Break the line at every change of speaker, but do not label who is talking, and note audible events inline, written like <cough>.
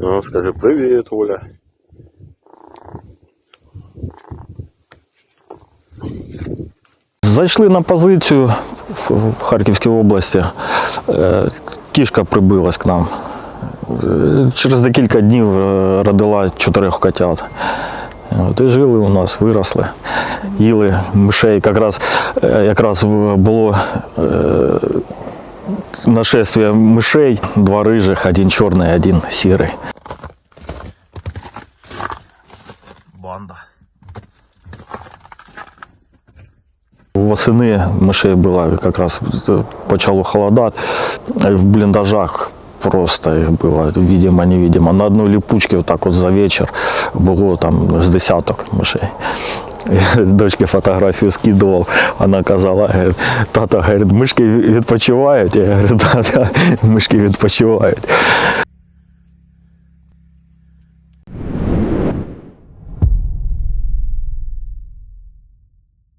Ну, скажи привет, Оля.
Зайшли на позицію в в Харківській області. Е, Кішка прибилась к нам. Е, Через декілька днів е, родила чотирьох котят. От, і жили у нас, виросли, їли мишей. Якраз, е, якраз було е, нашествие мишей, два рижих, один чорний, один сірий. Банда. Восени мишей було якраз почало холодати. В бліндажах просто їх було видимо-невидимо. На одній ліпучці отак от за вечір було там з десяток мишей. <laughs> Я Дочки фотографію скидував, вона казала, говорить, тато, говорить, мишки відпочивають. Я говорю, да, да, мишки відпочивають.